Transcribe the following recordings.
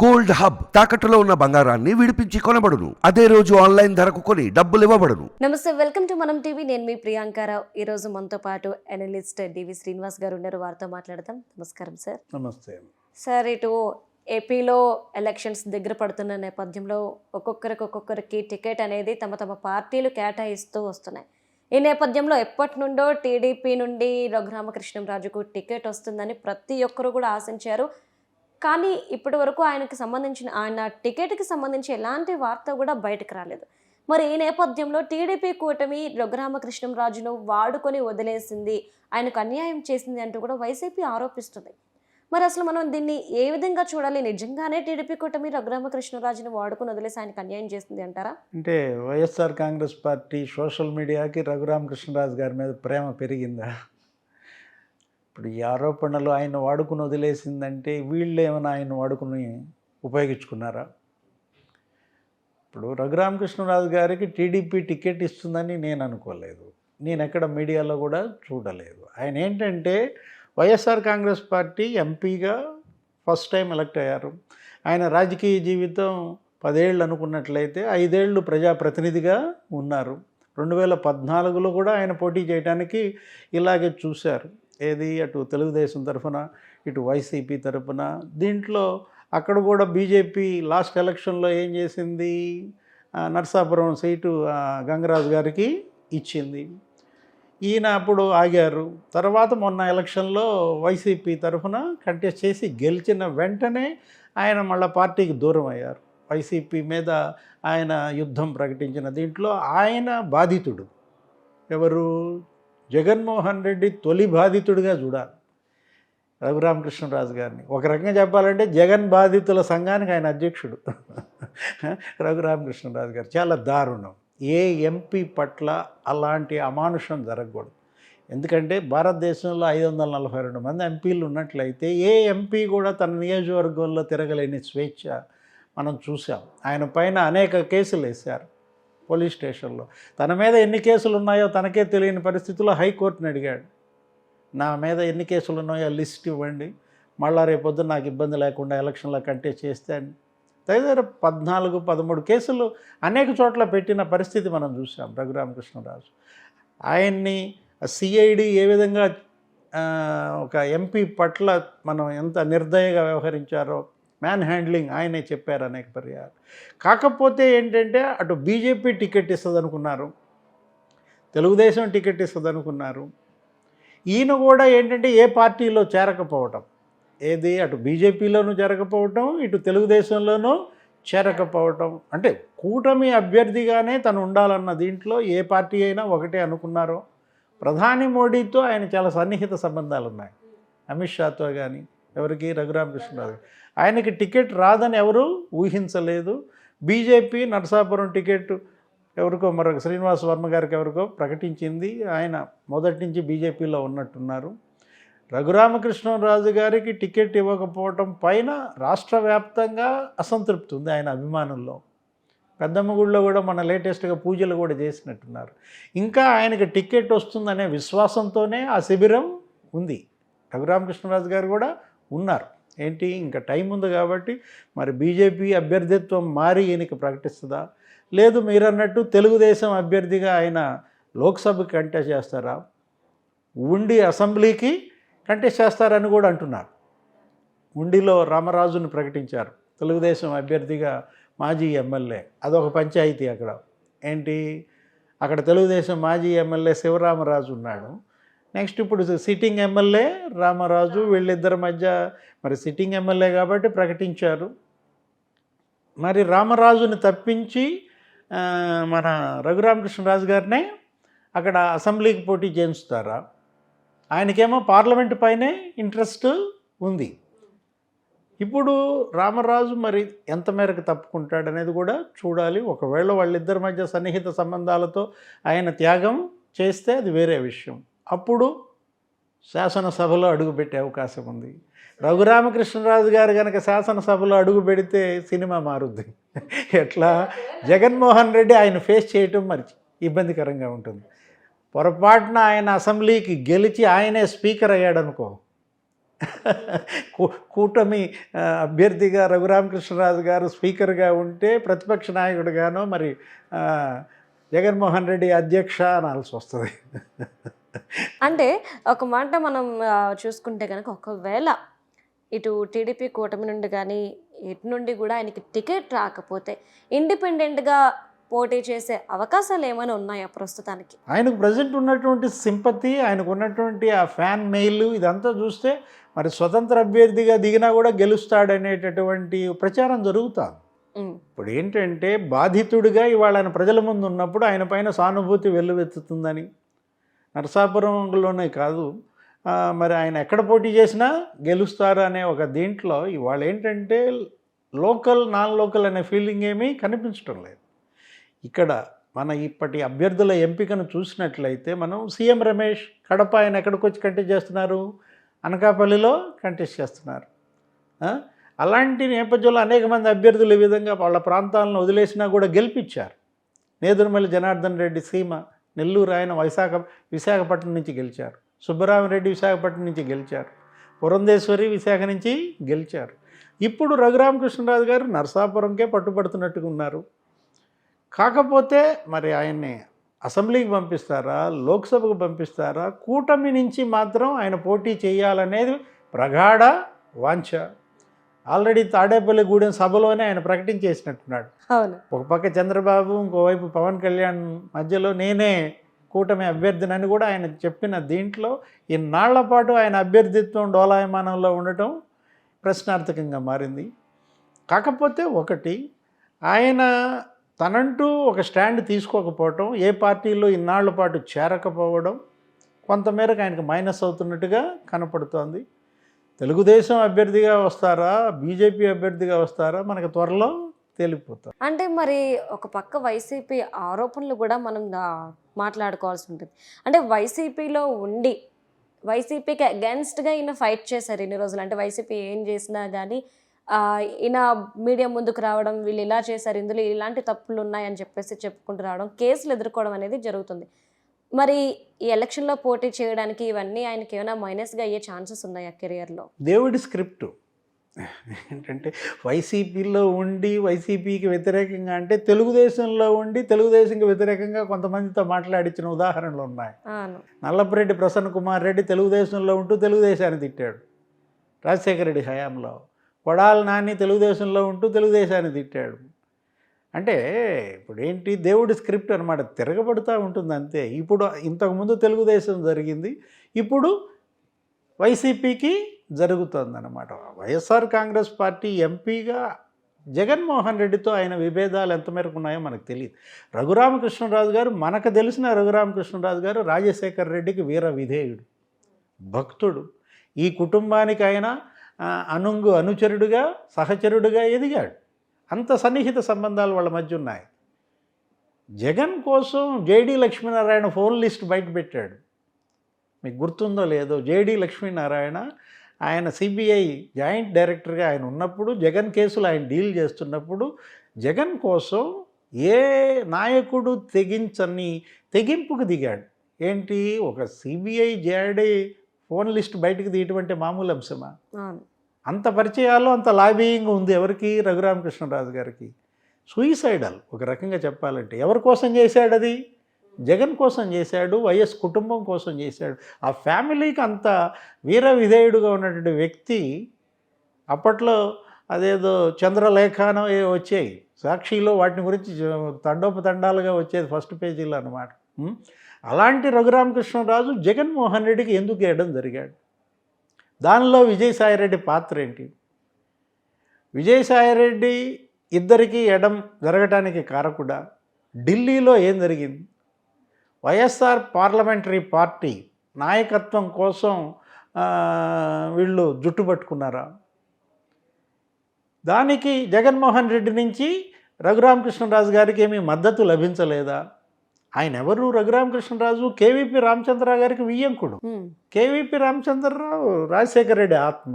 Gold hub తాకట్టులో ఉన్న బంగారాన్ని విడిపించి కొనబడును. అదే రోజు ఆన్లైన్ ధరకు కొని డబ్బులు ఇవ్వబడును. నమస్తే వెల్కమ్ టు మనం టీవీ. నేను మీ ప్రియాంకారావు ఈ రోజు మనతో పాటు అనలిస్ట్ డివి శ్రీనివాస్ గారు ఉన్నారు. వారితో మాట్లాడదాం. నమస్కారం సార్. నమస్తే. సార్ ఇటు ఏపీలో ఎలక్షన్స్ దగ్గర పడుతున్న నేపథ్యంలో ఒక్కొక్కరికి ఒక్కొక్కరికి టికెట్ అనేది తమ తమ పార్టీలు కేటాయిస్తూ వస్తున్నాయి. ఈ నేపథ్యంలో ఎప్పటి నుండో టీడీపీ నుండి రఘురామకృష్ణంరాజుకు టికెట్ వస్తుందని ప్రతి ఒక్కరు కూడా ఆశించారు. కానీ ఇప్పటి వరకు ఆయనకి సంబంధించిన ఆయన టికెట్కి సంబంధించి ఎలాంటి వార్త కూడా బయటకు రాలేదు. మరి ఈ నేపథ్యంలో టీడీపీ కూటమి రఘురామకృష్ణంరాజును వాడుకొని వదిలేసింది ఆయనకు అన్యాయం చేసింది అంటూ కూడా వైసీపీ ఆరోపిస్తుంది. మరి అసలు మనం దీన్ని ఏ విధంగా చూడాలి? నిజంగానే టీడీపీ కూటమి రఘురామకృష్ణరాజును వాడుకొని వదిలేసి ఆయనకు అన్యాయం చేస్తుంది అంటారా? అంటే వైఎస్ఆర్ కాంగ్రెస్ పార్టీ సోషల్ మీడియాకి రఘురామకృష్ణరాజు గారి మీద ప్రేమ పెరిగిందా? ఇప్పుడు ఈ ఆరోపణలు ఆయన వాడుకుని వదిలేసిందంటే వీళ్ళు ఏమైనా ఆయన వాడుకుని ఉపయోగించుకున్నారా? ఇప్పుడు రఘురామకృష్ణరాజు గారికి టీడీపీ టికెట్ ఇస్తుందని నేను అనుకోలేదు. నేను ఎక్కడ మీడియాలో కూడా చూడలేదు. ఆయన ఏంటంటే వైఎస్ఆర్ కాంగ్రెస్ పార్టీ ఎంపీగా ఫస్ట్ టైం ఎలక్ట్ అయ్యారు. ఆయన రాజకీయ జీవితం పదేళ్ళు అనుకున్నట్లయితే ఐదేళ్ళు ప్రజాప్రతినిధిగా ఉన్నారు. రెండు వేల పద్నాలుగులో కూడా ఆయన పోటీ చేయడానికి ఇలాగే చూశారు. ఏది? అటు తెలుగుదేశం తరఫున ఇటు వైసీపీ తరఫున. దీంట్లో అక్కడ కూడా బీజేపీ లాస్ట్ ఎలక్షన్లో ఏం చేసింది? నర్సాపురం సీటు గంగరాజు గారికి ఇచ్చింది. ఈయన అప్పుడు ఆగారు. తర్వాత మొన్న ఎలక్షన్లో వైసీపీ తరఫున కంటెస్ట్ చేసి గెలిచిన వెంటనే ఆయన మళ్ళీ పార్టీకి దూరం అయ్యారు. వైసీపీ మీద ఆయన యుద్ధం ప్రకటించిన దీంట్లో ఆయన బాధితుడు. ఎవరు? జగన్మోహన్ రెడ్డి తొలి బాధితుడిగా చూడాలి. రఘురామకృష్ణరాజు గారిని. ఒక రకంగా చెప్పాలంటే జగన్ బాధితుల సంఘానికి ఆయన అధ్యక్షుడు. రఘురామకృష్ణరాజు గారు. చాలా దారుణం. ఏ ఎంపీ పట్ల అలాంటి అమానుషం జరగకూడదు. ఎందుకంటే భారతదేశంలో ఐదు వందల నలభై రెండు మంది ఎంపీలు ఉన్నట్లయితే ఏ ఎంపీ కూడా తన నియోజకవర్గంలో తిరగలేని స్వేచ్ఛ మనం చూసాం. ఆయన పైన అనేక కేసులు వేశారు. పోలీస్ స్టేషన్లో. తన మీద ఎన్ని కేసులు ఉన్నాయో తనకే తెలియని పరిస్థితుల్లో హైకోర్టుని అడిగాడు. నా మీద ఎన్ని కేసులు ఉన్నాయో లిస్ట్ ఇవ్వండి. మళ్ళా రేపొద్దు నాకు ఇబ్బంది లేకుండా ఎలక్షన్లో కంటెస్ట్ చేస్తే అని. తదితర పద్నాలుగు పదమూడు కేసులు అనేక చోట్ల పెట్టిన పరిస్థితి మనం చూసాం రఘురామకృష్ణరాజు. ఆయన్ని సిఐడి ఏ విధంగా ఒక ఎంపీ పట్ల మనం ఎంత నిర్దయగా వ్యవహరించారో మ్యాన్ హ్యాండ్లింగ్ ఆయనే చెప్పారు అనేక పర్యాలు కాకపోతే ఏంటంటే అటు బీజేపీ టికెట్ ఇస్తుంది అనుకున్నారు తెలుగుదేశం టికెట్ ఇస్తుంది అనుకున్నారు ఈయన కూడా ఏంటంటే ఏ పార్టీలో చేరకపోవటం. ఏది? అటు బీజేపీలోనూ చేరకపోవటం ఇటు తెలుగుదేశంలోనూ చేరకపోవటం. అంటే కూటమి అభ్యర్థిగానే తను ఉండాలన్న దీంట్లో ఏ పార్టీ అయినా ఒకటే అనుకున్నారో. ప్రధాని మోడీతో ఆయన చాలా సన్నిహిత సంబంధాలు ఉన్నాయి అమిత్ షాతో కానీ ఎవరికి? రఘురామకృష్ణరావు ఆయనకి టికెట్ రాదని ఎవరు ఊహించలేదు. బీజేపీ నరసాపురం టికెట్ ఎవరికో మరొక శ్రీనివాస్ వర్మ గారికి ఎవరికో ప్రకటించింది. ఆయన మొదటి నుంచి బీజేపీలో ఉన్నట్టున్నారు. రఘురామకృష్ణరాజు గారికి టికెట్ ఇవ్వకపోవటం పైన రాష్ట్ర వ్యాప్తంగా అసంతృప్తి ఉంది ఆయన అభిమానుల్లో. పెద్దమ్మ గుడిలో కూడా మన లేటెస్ట్గా పూజలు కూడా చేసినట్టున్నారు. ఇంకా ఆయనకి టికెట్ వస్తుందనే విశ్వాసంతోనే ఆ శిబిరం ఉంది. రఘురామకృష్ణరాజు గారు కూడా ఉన్నారు. ఏంటి? ఇంకా టైం ఉంది కాబట్టి మరి బీజేపీ అభ్యర్థిత్వం మారి ఈయనకి ప్రకటిస్తుందా? లేదు మీరన్నట్టు తెలుగుదేశం అభ్యర్థిగా ఆయన లోక్సభకి కంటెస్ట్ చేస్తారా? ఉండి అసెంబ్లీకి కంటెస్ట్ చేస్తారని కూడా అంటున్నారు. ఉండిలో రామరాజుని ప్రకటించారు. తెలుగుదేశం అభ్యర్థిగా మాజీ ఎమ్మెల్యే. అదొక పంచాయతీ అక్కడ. ఏంటి? అక్కడ తెలుగుదేశం మాజీ ఎమ్మెల్యే శివరామరాజు ఉన్నాడు. నెక్స్ట్ ఇప్పుడు సిట్టింగ్ ఎమ్మెల్యే రామరాజు వీళ్ళిద్దరి మధ్య మరి సిట్టింగ్ ఎమ్మెల్యే కాబట్టి ప్రకటించారు. మరి రామరాజుని తప్పించి మన రఘురామకృష్ణరాజు గారినే అక్కడ అసెంబ్లీకి పోటీ చేయించుతారా? ఆయనకేమో పార్లమెంట్ పైనే ఇంట్రెస్ట్ ఉంది. ఇప్పుడు రామరాజు మరి ఎంత మేరకు తప్పుకుంటాడు అనేది కూడా చూడాలి. ఒకవేళ వాళ్ళిద్దరి మధ్య సన్నిహిత సంబంధాలతో ఆయన త్యాగం చేస్తే అది వేరే విషయం. అప్పుడు శాసనసభలో అడుగుపెట్టే అవకాశం ఉంది. రఘురామకృష్ణరాజు గారు కనుక శాసనసభలో అడుగు పెడితే సినిమా మారుద్ది. ఎట్లా? జగన్మోహన్ రెడ్డి ఆయన ఫేస్ చేయటం మరి ఇబ్బందికరంగా ఉంటుంది. పొరపాటున ఆయన అసెంబ్లీకి గెలిచి ఆయనే స్పీకర్ అయ్యాడనుకో. కూటమి అభ్యర్థిగా రఘురామకృష్ణరాజు గారు స్పీకర్గా ఉంటే ప్రతిపక్ష నాయకుడుగానో మరి జగన్మోహన్ రెడ్డి అధ్యక్ష అనాల్సి వస్తుంది. అంటే ఒక మాట మనం చూసుకుంటే కనుక ఒకవేళ ఇటు టీడీపీ కూటమి నుండి కానీ ఇటు నుండి కూడా ఆయనకి టికెట్ రాకపోతే ఇండిపెండెంట్గా పోటీ చేసే అవకాశాలు ఏమైనా ఉన్నాయా ప్రస్తుతానికి? ఆయనకు ప్రజెంట్ ఉన్నటువంటి సింపతి ఆయనకు ఉన్నటువంటి ఆ ఫ్యాన్ మెయిల్ ఇదంతా చూస్తే మరి స్వతంత్ర అభ్యర్థిగా దిగినా కూడా గెలుస్తాడనేటటువంటి ప్రచారం జరుగుతుంది. ఇప్పుడు ఏంటంటే బాధితుడిగా ఇవాళ ఆయన ప్రజల ముందు ఉన్నప్పుడు ఆయన పైన సానుభూతి వెల్లువెత్తుతుందని నరసాపురంలోనే కాదు. మరి ఆయన ఎక్కడ పోటీ చేసినా గెలుస్తారు అనే ఒక దీంట్లో ఇవాళ ఏంటంటే లోకల్ నాన్ లోకల్ అనే ఫీలింగ్ ఏమీ కనిపించడం లేదు. ఇక్కడ మన ఇప్పటి అభ్యర్థుల ఎంపికను చూసినట్లయితే మనం సీఎం రమేష్ కడప ఆయన ఎక్కడికి వచ్చి కంటెస్ట్ చేస్తున్నారు? అనకాపల్లిలో కంటెస్ట్ చేస్తున్నారు. అలాంటి నేపథ్యంలో అనేక మంది అభ్యర్థులు ఈ విధంగా వాళ్ళ ప్రాంతాలను వదిలేసినా కూడా గెలిపించారు. నేదురుమల్లి జనార్దన్ రెడ్డి సీమ నెల్లూరు ఆయన విశాఖ విశాఖపట్నం నుంచి గెలిచారు. సుబ్బరామరెడ్డి విశాఖపట్నం నుంచి గెలిచారు. పురంధేశ్వరి విశాఖ నుంచి గెలిచారు. ఇప్పుడు రఘురామకృష్ణరాజు గారు నరసాపురంకే పట్టుబడుతున్నట్టుగా ఉన్నారు. కాకపోతే మరి ఆయన్ని అసెంబ్లీకి పంపిస్తారా లోక్సభకు పంపిస్తారా? కూటమి నుంచి మాత్రం ఆయన పోటీ చేయాలనేది ప్రగాఢ వాంఛ. ఆల్రెడీ తాడేపల్లి గూడెం సభలోనే ఆయన ప్రకటించేసినట్టున్నాడు. అవును. ఒక పక్క చంద్రబాబు ఇంకోవైపు పవన్ కళ్యాణ్ మధ్యలో నేనే కూటమి అభ్యర్థినని కూడా ఆయన చెప్పిన దీంట్లో ఇన్నాళ్ళ పాటు ఆయన అభ్యర్థిత్వం డోలాయమానంలో ఉండటం ప్రశ్నార్థకంగా మారింది. కాకపోతే ఒకటి ఆయన తనంటూ ఒక స్టాండ్ తీసుకోకపోవటం ఏ పార్టీలో ఇన్నాళ్ళ పాటు చేరకపోవడం కొంతమేరకు ఆయనకు మైనస్ అవుతున్నట్టుగా కనపడుతోంది. తెలుగుదేశం అభ్యర్థిగా వస్తారా? బీజేపీ అభ్యర్థిగా వస్తారా? మనకు త్వరలో తేలిపోతారు అంటే మరి ఒక పక్క వైసీపీ ఆరోపణలు కూడా మనం మాట్లాడుకోవాల్సి ఉంటుంది. అంటే వైసీపీలో ఉండి వైసీపీకి అగెన్స్ట్గా ఈయన ఫైట్ చేశారు ఇన్ని రోజులు. అంటే వైసీపీ ఏం చేసినా కానీ ఈయన మీడియా ముందుకు రావడం వీళ్ళు ఇలా చేశారు ఇందులో ఇలాంటి తప్పులు ఉన్నాయని చెప్పేసి చెప్పుకుంటూ రావడం కేసులు ఎదుర్కోవడం అనేది జరుగుతుంది. మరి ఈ ఎలక్షన్లో పోటీ చేయడానికి ఇవన్నీ ఆయనకి ఏమైనా మైనస్గా అయ్యే ఛాన్సెస్ ఉన్నాయా కెరియర్లో దేవుడి స్క్రిప్ట్. ఏంటంటే వైసీపీలో ఉండి వైసీపీకి వ్యతిరేకంగా అంటే తెలుగుదేశంలో ఉండి తెలుగుదేశంకి వ్యతిరేకంగా కొంతమందితో మాట్లాడించిన ఉదాహరణలు ఉన్నాయి. నల్లపురెడ్డి ప్రసన్న కుమార్ రెడ్డి తెలుగుదేశంలో ఉంటూ తెలుగుదేశాన్ని తిట్టాడు. రాజశేఖర రెడ్డి హయాంలో. కొడాల నాని తెలుగుదేశంలో ఉంటూ తెలుగుదేశాన్ని తిట్టాడు. అంటే ఇప్పుడు ఏంటి దేవుడి స్క్రిప్ట్ అనమాట తిరగబడుతూ ఉంటుంది అంతే. ఇప్పుడు ఇంతకుముందు తెలుగుదేశం జరిగింది ఇప్పుడు వైసీపీకి జరుగుతుందన్నమాట. వైఎస్ఆర్ కాంగ్రెస్ పార్టీ ఎంపీగా జగన్మోహన్ రెడ్డితో ఆయన విభేదాలు ఎంత మేరకు ఉన్నాయో మనకు తెలియదు. రఘురామకృష్ణరాజు గారు మనకు తెలిసిన రఘురామకృష్ణరాజు గారు రాజశేఖర్ రెడ్డికి వీర విధేయుడు భక్తుడు. ఈ కుటుంబానికి ఆయన అనుంగు అనుచరుడుగా సహచరుడుగా ఎదిగాడు. అంత సన్నిహిత సంబంధాలు వాళ్ళ మధ్య ఉన్నాయి. జగన్ కోసం జేడి లక్ష్మీనారాయణ ఫోన్ లిస్ట్ బయట పెట్టాడు. మీకు గుర్తుందో లేదో జేడి లక్ష్మీనారాయణ ఆయన సిబిఐ జాయింట్ డైరెక్టర్గా ఆయన ఉన్నప్పుడు జగన్ కేసులు ఆయన డీల్ చేస్తున్నప్పుడు జగన్ కోసం ఏ నాయకుడు తెగించని తెగింపుకు దిగాడు. ఏంటి? ఒక సిబిఐ జేడి ఫోన్ లిస్ట్ బయటకు తీయటం అంటే మామూలు అంశమా? అంత పరిచయాల్లో అంత లాబీయింగ్ ఉంది ఎవరికి? రఘురామకృష్ణరాజు గారికి. సూయిసైడల్ ఒక రకంగా చెప్పాలంటే ఎవరి కోసం చేశాడు అది జగన్ కోసం చేశాడు వైఎస్ కుటుంబం కోసం చేశాడు. ఆ ఫ్యామిలీకి అంత వీర విధేయుడుగా ఉన్నటువంటి వ్యక్తి అప్పట్లో అదేదో చంద్రలేఖనం ఏ వచ్చాయి. సాక్షిలో వాటిని గురించి తండోపతండాలుగా వచ్చేది ఫస్ట్ పేజీలో అనమాట అలాంటి రఘురామకృష్ణరాజు జగన్మోహన్ రెడ్డికి ఎందుకు వేయడం జరిగాడు? దానిలో విజయసాయిరెడ్డి పాత్ర ఏంటి? విజయసాయిరెడ్డి ఇద్దరికీ ఎడం జరగటానికి కారకుడా? ఢిల్లీలో ఏం జరిగింది? వైఎస్ఆర్ పార్లమెంటరీ పార్టీ నాయకత్వం కోసం వీళ్ళు జుట్టు పట్టుకున్నారా? దానికి జగన్మోహన్ రెడ్డి నుంచి రఘురామకృష్ణరాజు గారికి ఏమీ మద్దతు లభించలేదా? ఆయన ఎవరు? రఘురామకృష్ణరాజు కేవీపీ రామచంద్రరావు గారికి వియ్యంకుడు కేవీపీ రామచంద్రరావు రాజశేఖర్ రెడ్డి ఆత్మ.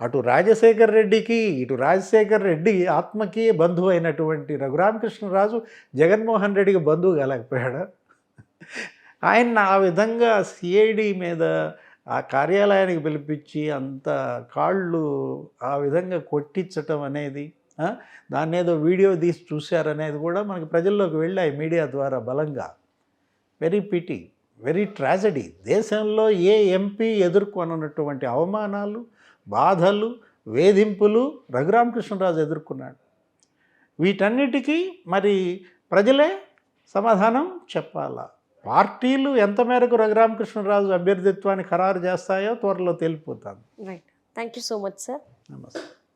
అటు రాజశేఖర్ రెడ్డికి ఇటు రాజశేఖర్ రెడ్డి ఆత్మకి బంధువు అయినటువంటి రఘురామకృష్ణరాజు జగన్మోహన్ రెడ్డికి బంధువు కాలేకపోయాడు? ఆయన ఆ విధంగా సిఐడి మీద ఆ కార్యాలయానికి పిలిపించి అంత కాళ్ళు ఆ విధంగా కొట్టించటం అనేది దాన్ని ఏదో వీడియో తీసి చూశారనేది కూడా మనకి ప్రజల్లోకి వెళ్ళాయి మీడియా ద్వారా బలంగా. Very pity very tragedy. దేశంలో ఏ ఎంపీ ఎదుర్కొనన్నటువంటి అవమానాలు బాధలు వేధింపులు రఘురామకృష్ణరాజు ఎదుర్కొన్నాడు. వీటన్నిటికీ మరి ప్రజలే సమాధానం చెప్పాలా? పార్టీలు ఎంత మేరకు రఘురామకృష్ణరాజు అభ్యర్థిత్వాన్ని ఖరారు చేస్తాయో త్వరలో తేలిపోతాను. Right thank you so much sir నమస్తే.